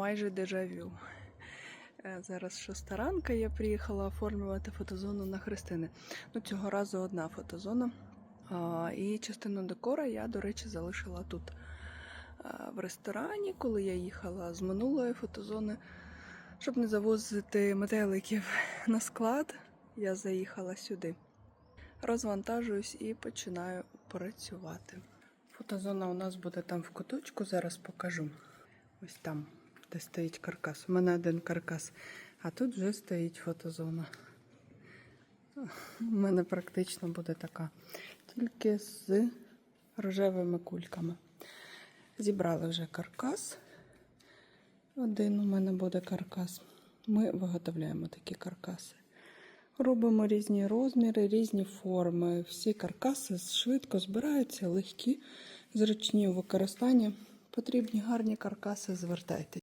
майже дежавю. Е, Зараз шоста ранка, я приїхала оформлювати фотозону на Христини. Ну, цього разу одна фотозона. І частину декора я, до речі, залишила тут а, в ресторані, коли я їхала з минулої фотозони. Щоб не завозити метеликів на склад, я заїхала сюди. Розвантажуюсь і починаю працювати. Фотозона у нас буде там в куточку, зараз покажу. Ось там, де стоїть каркас. У мене один каркас, а тут вже стоїть фотозона. У мене практично буде така, тільки з рожевими кульками. Зібрали вже каркас. Один у мене буде каркас. Ми виготовляємо такі каркаси. Робимо різні розміри, різні форми. Всі каркаси швидко збираються, легкі, зручні у використанні. Потрібні гарні каркаси, звертайтеся.